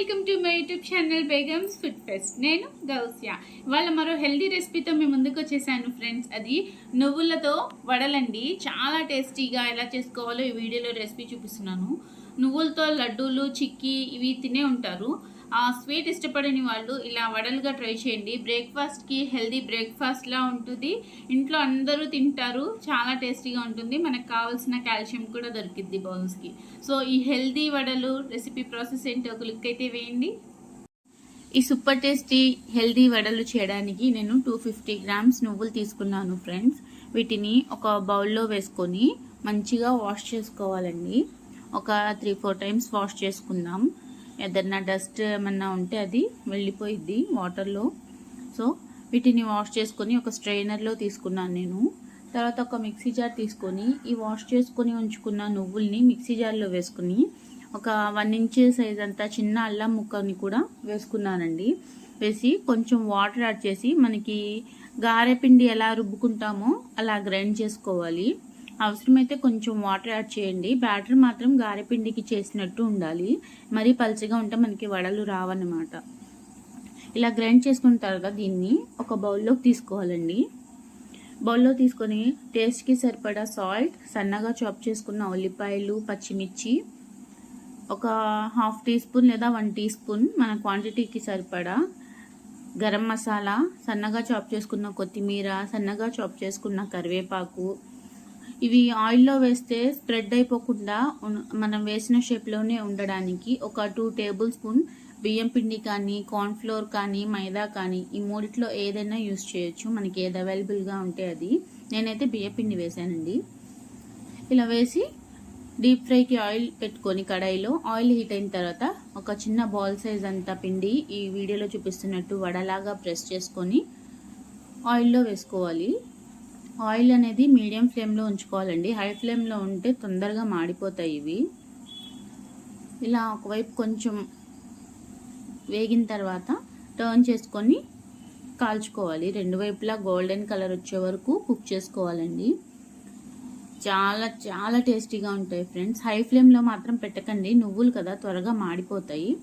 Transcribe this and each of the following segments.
Welcome to my YouTube channel Begums food fest. నేను గౌస్యా. వాళ్ళ మరో హెల్దీ రెసిపీతో మేము ముందుకు వచ్చేసాను ఫ్రెండ్స్. అది నువ్వులతో వడలండి. చాలా టేస్టీగా ఎలా చేసుకోవాలో ఈ వీడియోలో రెసిపీ చూపిస్తున్నాను. నువ్వులతో లడ్డూలు చిక్కీ ఇవి తినే ఉంటారు. ఆ స్వీట్ ఇష్టపడని వాళ్ళు ఇలా వడలుగా ట్రై చేయండి. బ్రేక్ఫాస్ట్కి హెల్దీ బ్రేక్ఫాస్ట్లా ఉంటుంది. ఇంట్లో అందరూ తింటారు. చాలా టేస్టీగా ఉంటుంది. మనకు కావాల్సిన కాల్షియం కూడా దొరికిద్ది బౌల్స్కి. సో ఈ హెల్దీ వడలు రెసిపీ ప్రాసెస్ ఏంటో? ఒక లుక్ అయితే వేయండి. ఈ సూపర్ టేస్టీ హెల్దీ వడలు చేయడానికి నేను టూ ఫిఫ్టీ గ్రామ్స్ నువ్వులు తీసుకున్నాను ఫ్రెండ్స్. వీటిని ఒక బౌల్లో వేసుకొని మంచిగా వాష్ చేసుకోవాలండి. ఒక త్రీ ఫోర్ టైమ్స్ వాష్ చేసుకుందాం. ఏదన్నా డస్ట్ ఏమన్నా ఉంటే అది వెళ్ళిపోయిద్ది వాటర్లో. సో వీటిని వాష్ చేసుకొని ఒక స్ట్రైనర్లో తీసుకున్నాను నేను. తర్వాత ఒక మిక్సీ జార్ తీసుకొని ఈ వాష్ చేసుకొని ఉంచుకున్న నువ్వుల్ని మిక్సీ జార్లో వేసుకుని ఒక వన్ ఇంచ్ సైజ్ అంతా చిన్న అల్లం ముక్కని కూడా వేసుకున్నానండి. వేసి కొంచెం వాటర్ యాడ్ చేసి మనకి గారెపిండి ఎలా రుబ్బుకుంటామో అలా గ్రైండ్ చేసుకోవాలి. అవసరమైతే కొంచెం వాటర్ యాడ్ చేయండి. బ్యాటర్ మాత్రం గారెపిండికి చేసినట్టు ఉండాలి. మరీ పల్చగా ఉంటే మనకి వడలు రావన్నమాట. ఇలా గ్రైండ్ చేసుకున్న తర్వాత దీన్ని ఒక బౌల్లోకి తీసుకోవాలండి. బౌల్లో తీసుకొని టేస్ట్కి సరిపడా సాల్ట్ సన్నగా చాప్ చేసుకున్న ఉల్లిపాయలు పచ్చిమిర్చి ఒక హాఫ్ టీ స్పూన్ లేదా వన్ టీ స్పూన్ మన క్వాంటిటీకి సరిపడా గరం మసాలా సన్నగా చాప్ చేసుకున్న కొత్తిమీర సన్నగా చాప్ చేసుకున్న కరివేపాకు ఇవి ఆయిల్లో వేస్తే స్ప్రెడ్ అయిపోకుండా మనం వేసిన షేప్లోనే ఉండడానికి ఒక టూ టేబుల్ స్పూన్ బియ్యం పిండి కానీ కార్న్ఫ్లోర్ కానీ మైదా కానీ ఈ మూడిట్లో ఏదైనా యూస్ చేయొచ్చు. మనకి ఏది అవైలబుల్గా ఉంటే అది. నేనైతే బియ్యం పిండి వేసానండి. ఇలా వేసి డీప్ ఫ్రైకి ఆయిల్ పెట్టుకొని కడాయిలో ఆయిల్ హీట్ అయిన తర్వాత ఒక చిన్న బాల్ సైజ్ అంతా పిండి ఈ వీడియోలో చూపిస్తున్నట్టు వడలాగా ప్రెస్ చేసుకొని ఆయిల్లో వేసుకోవాలి. ఆయిల్ అనేది మీడియం ఫ్లేమ్లో ఉంచుకోవాలండి. హై ఫ్లేమ్లో ఉంటే తొందరగా మాడిపోతాయి ఇవి. ఇలా ఒకవైపు కొంచెం వేగిన తర్వాత టర్న్ చేసుకొని కాల్చుకోవాలి. రెండు వైపులా గోల్డెన్ కలర్ వచ్చే వరకు కుక్ చేసుకోవాలండి. చాలా చాలా టేస్టీగా ఉంటాయి ఫ్రెండ్స్. హై ఫ్లేమ్లో మాత్రం పెట్టకండి. నువ్వులు కదా త్వరగా మాడిపోతాయి.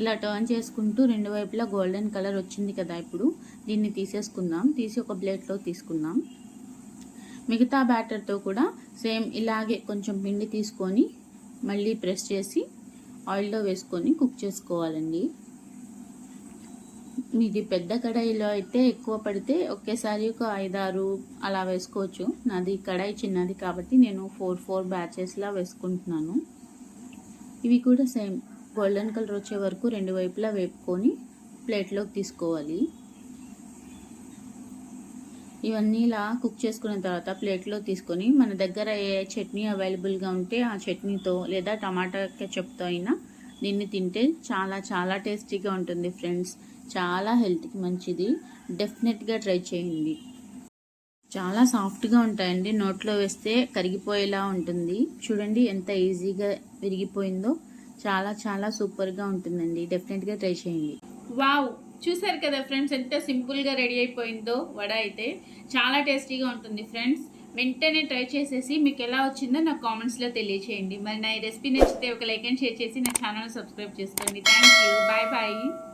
ఇలా టర్న్ చేసుకుంటూ రెండు వైపులా గోల్డెన్ కలర్ వచ్చింది కదా ఇప్పుడు దీన్ని తీసేసుకుందాం. తీసి ఒక ప్లేట్లో తీసుకుందాం. మిగతా బ్యాటర్తో కూడా సేమ్ ఇలాగే కొంచెం పిండి తీసుకొని మళ్ళీ ప్రెస్ చేసి ఆయిల్లో వేసుకొని కుక్ చేసుకోవాలండి. మీది పెద్ద కడాయిలో అయితే ఎక్కువ పడితే ఒకేసారి ఒక ఐదారు అలా వేసుకోవచ్చు. నాది కడాయి చిన్నది కాబట్టి నేను ఫోర్ ఫోర్ బ్యాచెస్లా వేసుకుంటున్నాను. ఇవి కూడా సేమ్ గోల్డెన్ కలర్ వచ్చే వరకు రెండు వైపులా వేపుకొని ప్లేట్లోకి తీసుకోవాలి. ఇవన్నీ ఇలా కుక్ చేసుకున్న తర్వాత ప్లేట్లో తీసుకొని మన దగ్గర ఏ చట్నీ అవైలబుల్గా ఉంటే ఆ చట్నీతో లేదా టమాటా కెచప్తో అయినా దీన్ని తింటే చాలా చాలా టేస్టీగా ఉంటుంది ఫ్రెండ్స్ చాలా హెల్త్కి మంచిది. డెఫినెట్గా ట్రై చేయండి. చాలా సాఫ్ట్గా ఉంటాయండి. నోట్లో వేస్తే కరిగిపోయేలా ఉంటుంది. చూడండి ఎంత ఈజీగా విరిగిపోయిందో. చాలా చాలా సూపర్గా ఉంటుందండి. డెఫినెట్గా ట్రై చేయండి. వావ్ చూసారు కదా ఫ్రెండ్స్ ఎంత సింపుల్గా రెడీ అయిపోయిందో వడ అయితే. చాలా టేస్టీగా ఉంటుంది ఫ్రెండ్స్. వెంటనే ట్రై చేసేసి మీకు ఎలా వచ్చిందో నాకు కామెంట్స్లో తెలియచేయండి. మరి నా ఈ రెసిపీ నచ్చితే ఒక లైక్ అండ్ షేర్ చేసి నా ఛానల్ సబ్స్క్రైబ్ చేసుకోండి. Thank you. Bye bye.